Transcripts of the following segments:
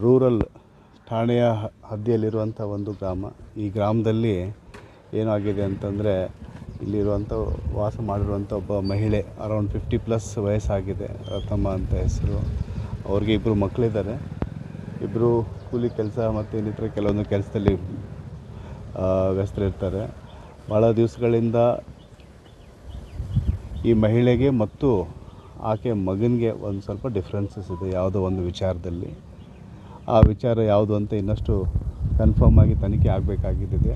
Rural ಠಾಣೆಯ ಹದ್ದಿಯಲ್ಲಿರುವಂಥ ಒಂದು ಗ್ರಾಮ. ಈ ಗ್ರಾಮದಲ್ಲಿ ಏನಾಗಿದೆ ಅಂತಂದರೆ ಇಲ್ಲಿರುವಂಥ ವಾಸ ಮಾಡಿರುವಂಥ ಒಬ್ಬ ಮಹಿಳೆ ಅರೌಂಡ್ ಫಿಫ್ಟಿ ಪ್ಲಸ್ ವಯಸ್ಸಾಗಿದೆ ರಥಮ್ಮ ಅಂತ ಹೆಸರು. ಅವ್ರಿಗೆ ಇಬ್ಬರು ಮಕ್ಕಳಿದ್ದಾರೆ ಇಬ್ಬರು ಕೂಲಿ ಕೆಲಸ ಮತ್ತು ಇನ್ನಿತರ ಕೆಲವೊಂದು ಕೆಲಸದಲ್ಲಿ ವ್ಯಸ್ತರಿರ್ತಾರೆ. ಭಾಳ ದಿವಸಗಳಿಂದ ಈ ಮಹಿಳೆಗೆ ಮತ್ತು ಆಕೆ ಮಗನಿಗೆ ಒಂದು ಸ್ವಲ್ಪ ಡಿಫ್ರೆನ್ಸಸ್ ಇದೆ, ಯಾವುದೋ ಒಂದು ವಿಚಾರದಲ್ಲಿ. ಆ ವಿಚಾರ ಯಾವುದು ಅಂತ ಇನ್ನಷ್ಟು ಕನ್ಫರ್ಮ್ ಆಗಿ ತನಿಖೆ ಆಗಬೇಕಾಗಿದೆ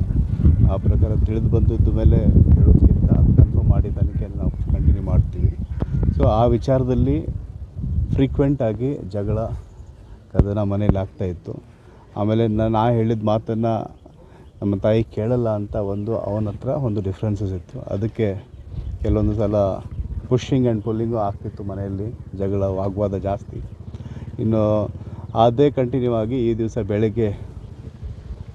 ಆ ಪ್ರಕಾರ ತಿಳಿದು ಬಂದಿದ್ದ ಮೇಲೆ ಹೇಳೋದಕ್ಕಿಂತ ಕನ್ಫರ್ಮ್ ಮಾಡಿ ತನಿಖೆಯನ್ನು ನಾವು ಕಂಟಿನ್ಯೂ ಮಾಡ್ತೀವಿ. ಸೊ ಆ ವಿಚಾರದಲ್ಲಿ ಫ್ರೀಕ್ವೆಂಟಾಗಿ ಜಗಳ, ಕದನ ಮನೇಲಿ ಆಗ್ತಾಯಿತ್ತು ಆಮೇಲೆ ನಾನು ಆ ಹೇಳಿದ ಮಾತನ್ನು ನಮ್ಮ ತಾಯಿ ಕೇಳಲ್ಲ ಅಂತ ಒಂದು ಅವನ ಹತ್ರ ಒಂದು ಡಿಫ್ರೆನ್ಸಸ್ ಇತ್ತು. ಅದಕ್ಕೆ ಕೆಲವೊಂದು ಸಲ ಪುಷಿಂಗ್ ಆ್ಯಂಡ್ ಪುಲ್ಲಿಂಗು ಆಗ್ತಿತ್ತು ಮನೆಯಲ್ಲಿ. ಜಗಳ, ವಾಗ್ವಾದ ಜಾಸ್ತಿ. ಇನ್ನು ಅದೇ ಕಂಟಿನ್ಯೂ ಆಗಿ ಈ ದಿವಸ ಬೆಳಗ್ಗೆ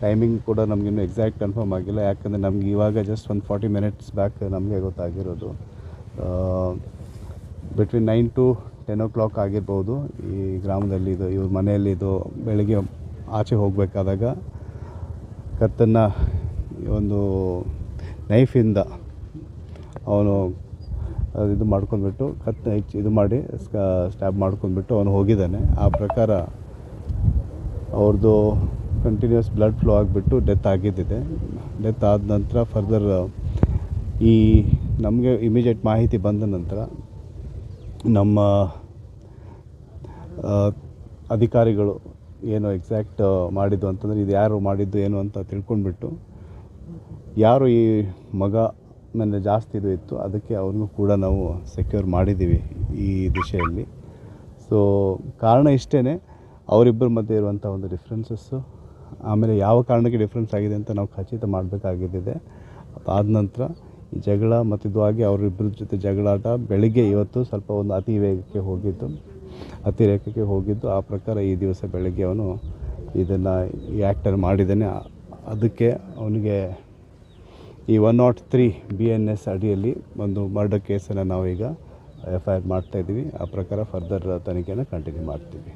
ಟೈಮಿಂಗ್ ಕೂಡ ನಮಗಿನ್ನೂ ಎಕ್ಸಾಕ್ಟ್ ಕನ್ಫರ್ಮ್ ಆಗಿಲ್ಲ. ಯಾಕಂದರೆ ನಮ್ಗೆ ಇವಾಗ ಜಸ್ಟ್ ಒಂದು ಫಾರ್ಟಿ ಮಿನಿಟ್ಸ್ ಬ್ಯಾಕ್ ನಮಗೆ ಗೊತ್ತಾಗಿರೋದು. Between nine to ten o'clock ಆಗಿರ್ಬೋದು. ಈ ಗ್ರಾಮದಲ್ಲಿ ಇದು, ಇವ್ರ ಮನೆಯಲ್ಲಿ ಇದು ಬೆಳಗ್ಗೆ ಆಚೆ ಹೋಗಬೇಕಾದಾಗ ಕತ್ತನ್ನು ಒಂದು ನೈಫಿಂದ ಅವನು ಇದು ಮಾಡ್ಕೊಂಡ್ಬಿಟ್ಟು ಕತ್ತು ಹೆಚ್ಚು ಇದು ಮಾಡಿ ಸ್ಟ್ಯಾಬ್ ಮಾಡ್ಕೊಂಡ್ಬಿಟ್ಟು ಅವನು ಹೋಗಿದ್ದಾನೆ. ಆ ಪ್ರಕಾರ ಅವ್ರದ್ದು ಕಂಟಿನ್ಯೂಸ್ ಬ್ಲಡ್ ಫ್ಲೋ ಆಗಿಬಿಟ್ಟು ಡೆತ್ ಆಗಿದ್ದಿದೆ. ಡೆತ್ ಆದ ನಂತರ ಫರ್ದರ್ ಈ ನಮಗೆ ಇಮಿಡಿಯೇಟ್ ಮಾಹಿತಿ ಬಂದ ನಂತರ ನಮ್ಮ ಅಧಿಕಾರಿಗಳು ಏನು ಎಕ್ಸಾಕ್ಟ್ ಮಾಡಿದ್ದು ಅಂತಂದರೆ ಇದು ಯಾರು ಮಾಡಿದ್ದು ಏನು ಅಂತ ತಿಳ್ಕೊಂಡ್ಬಿಟ್ಟು ಯಾರು ಈ ಮಗ ನನ್ನ ಜಾಸ್ತಿ ಇದು ಇತ್ತು ಅದಕ್ಕೆ ಅವ್ರಿಗೂ ಕೂಡ ನಾವು ಸೆಕ್ಯೂರ್ ಮಾಡಿದ್ದೀವಿ ಈ ದಿಶೆಯಲ್ಲಿ. ಸೊ ಕಾರಣ ಇಷ್ಟೇ ಅವರಿಬ್ಬರ ಮಧ್ಯೆ ಇರುವಂಥ ಒಂದು ಡಿಫ್ರೆನ್ಸಸ್ಸು ಆಮೇಲೆ ಯಾವ ಕಾರಣಕ್ಕೆ ಡಿಫ್ರೆನ್ಸ್ ಆಗಿದೆ ಅಂತ ನಾವು ಖಚಿತ ಮಾಡಬೇಕಾಗಿದ್ದಿದೆ. ಅದಾದ ನಂತರ ಈ ಜಗಳ ಮತ್ತು ಆಗಿ ಅವರಿಬ್ಬರ ಜೊತೆ ಜಗಳಾಟ ಬೆಳಿಗ್ಗೆ ಇವತ್ತು ಸ್ವಲ್ಪ ಒಂದು ಅತಿ ವೇಗಕ್ಕೆ ಹೋಗಿದ್ದು ಅತಿರೇಕಕ್ಕೆ ಹೋಗಿದ್ದು. ಆ ಪ್ರಕಾರ ಈ ದಿವಸ ಬೆಳಗ್ಗೆ ಅವನು ಇದನ್ನು ಈ ಆ್ಯಕ್ಟರ್ ಮಾಡಿದ್ದಾನೆ. ಅದಕ್ಕೆ ಅವನಿಗೆ ಈ one not three B N S ಅಡಿಯಲ್ಲಿ ಒಂದು ಮರ್ಡರ್ ಕೇಸನ್ನು ನಾವೀಗ ಎಫ್ ಐ ಆರ್ ಮಾಡ್ತಾಯಿದ್ದೀವಿ ಆ ಪ್ರಕಾರ ಫರ್ದರ್ ತನಿಖೆನ ಕಂಟಿನ್ಯೂ ಮಾಡ್ತೀವಿ.